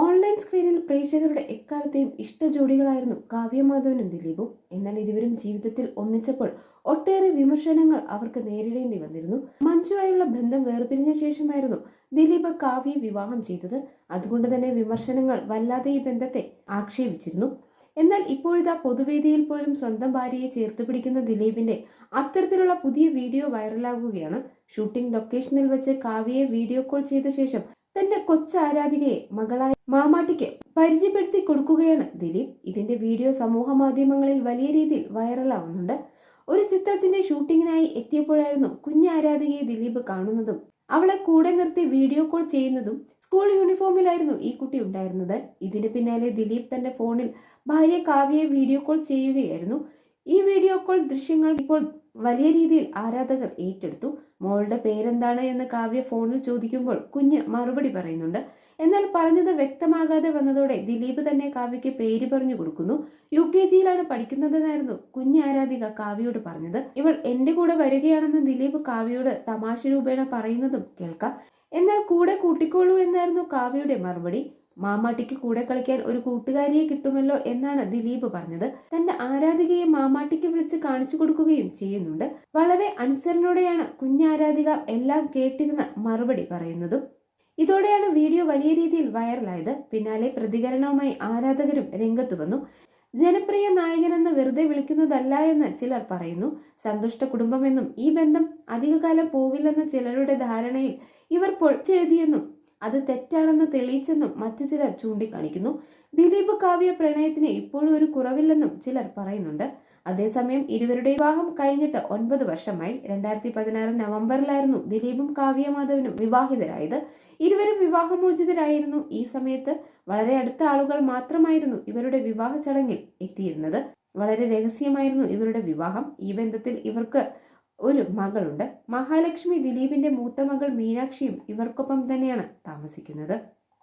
Online സ്ക്രീനിൽ പ്രേക്ഷകരുടെ എക്കാലത്തെയും ഇഷ്ട ജോഡികളായിരുന്നു കാവ്യമാധവനും ദിലീപും. എന്നാൽ ഇരുവരും ജീവിതത്തിൽ ഒന്നിച്ചപ്പോൾ ഒട്ടേറെ വിമർശനങ്ങൾ അവർക്ക് നേരിടേണ്ടി വന്നിരുന്നു. മഞ്ജുവായുള്ള ബന്ധം വേർപിരിഞ്ഞ ശേഷമായിരുന്നു ദിലീപ് കാവ്യ വിവാഹം ചെയ്തത്. അതുകൊണ്ട് തന്നെ വിമർശനങ്ങൾ വല്ലാതെ ഈ ബന്ധത്തെ ആക്ഷേപിച്ചിരുന്നു. എന്നാൽ ഇപ്പോഴിതാ പൊതുവേദിയിൽ പോലും സ്വന്തം ഭാര്യയെ ചേർത്ത് പിടിക്കുന്ന ദിലീപിന്റെ അത്തരത്തിലുള്ള പുതിയ വീഡിയോ വൈറലാകുകയാണ്. ഷൂട്ടിംഗ് ലൊക്കേഷനിൽ വെച്ച് കാവ്യയെ വീഡിയോ കോൾ ചെയ്ത ശേഷം തന്റെ കൊച്ചാരാധികയെ മകളായ മാമാട്ടിക്ക് പരിചയപ്പെടുത്തി കൊടുക്കുകയാണ് ദിലീപ്. ഇതിന്റെ വീഡിയോ സമൂഹ മാധ്യമങ്ങളിൽ വലിയ രീതിയിൽ വൈറലാവുന്നുണ്ട്. ഒരു ചിത്രത്തിന്റെ ഷൂട്ടിങ്ങിനായി എത്തിയപ്പോഴായിരുന്നു കുഞ്ഞ് ആരാധികയെ ദിലീപ് കാണുന്നതും അവളെ കൂടെ നിർത്തി വീഡിയോ കോൾ ചെയ്യുന്നതും സ്കൂൾ യൂണിഫോമിലായിരുന്നു ഈ കുട്ടി ഉണ്ടായിരുന്നത്. ഇതിന് പിന്നാലെ ദിലീപ് തന്റെ ഫോണിൽ ഭാര്യ കാവ്യയെ വീഡിയോ കോൾ ചെയ്യുകയായിരുന്നു. ഈ വീഡിയോ കോൾ ദൃശ്യങ്ങൾ ഇപ്പോൾ വലിയ രീതിയിൽ ആരാധകർ ഏറ്റെടുത്തു. മോളുടെ പേരെന്താണ് എന്ന് കാവ്യ ഫോണിൽ ചോദിക്കുമ്പോൾ കുഞ്ഞ് മറുപടി പറയുന്നുണ്ട്. എന്നാൽ പറഞ്ഞത് വ്യക്തമാകാതെ വന്നതോടെ ദിലീപ് തന്നെ കാവ്യയ്ക്ക് പേര് പറഞ്ഞു കൊടുക്കുന്നു. യു കെ ജിയിലാണ് പഠിക്കുന്നതെന്നായിരുന്നു കുഞ്ഞ് ആരാധിക കാവ്യയോട് പറഞ്ഞത്. ഇവൾ എന്റെ കൂടെ വരികയാണെന്ന് ദിലീപ് കാവ്യയോട് തമാശ രൂപേണ പറയുന്നതും കേൾക്കാം. എന്നാൽ കൂടെ കൂട്ടിക്കോളൂ എന്നായിരുന്നു കാവ്യയുടെ മറുപടി. മാമാട്ടിക്ക് കൂടെ കളിക്കാൻ ഒരു കൂട്ടുകാരിയെ കിട്ടുമല്ലോ എന്നാണ് ദിലീപ് പറഞ്ഞത്. തന്റെ ആരാധികയെ മാമാട്ടിക്ക് വിളിച്ച് കാണിച്ചു കൊടുക്കുകയും ചെയ്യുന്നുണ്ട്. വളരെ അനുസരണയോടെയാണ് കുഞ്ഞാരാധിക എല്ലാം കേട്ടിരുന്ന മറുപടി പറയുന്നതും. ഇതോടെയാണ് വീഡിയോ വലിയ രീതിയിൽ വൈറലായത്. പിന്നാലെ പ്രതികരണവുമായി ആരാധകരും രംഗത്തു വന്നു. ജനപ്രിയ നായകനെന്ന് വെറുതെ വിളിക്കുന്നതല്ല എന്ന് ചിലർ പറയുന്നു. സന്തുഷ്ട കുടുംബമെന്നും ഈ ബന്ധം അധികകാലം പോവില്ലെന്ന ചിലരുടെ ധാരണയിൽ ഇവർ പൊളിച്ചെഴുതിയെന്നും അത് തെറ്റാണെന്ന് തെളിയിച്ചെന്നും മറ്റു ചിലർ ചൂണ്ടിക്കാണിക്കുന്നു. ദിലീപ് കാവ്യ പ്രണയത്തിന് ഇപ്പോഴും ഒരു കുറവില്ലെന്നും ചിലർ പറയുന്നുണ്ട്. അതേസമയം ഇരുവരുടെ വിവാഹം കഴിഞ്ഞിട്ട് ഒൻപത് വർഷമായി. രണ്ടായിരത്തി പതിനാറ് നവംബറിലായിരുന്നു ദിലീപും കാവ്യ മാധവനും വിവാഹിതരായത്. ഇരുവരും വിവാഹമോചിതരായിരുന്നു ഈ സമയത്ത്. വളരെ അടുത്ത ആളുകൾ മാത്രമായിരുന്നു ഇവരുടെ വിവാഹ ചടങ്ങിൽ എത്തിയിരുന്നത്. വളരെ രഹസ്യമായിരുന്നു ഇവരുടെ വിവാഹം. ഈ ബന്ധത്തിൽ ഇവർക്ക് ഒരു മകളുണ്ട്. മഹാലക്ഷ്മി ദിലീപിന്റെ മൂത്ത മകൾ മീനാക്ഷിയും ഇവർക്കൊപ്പം തന്നെയാണ് താമസിക്കുന്നത്.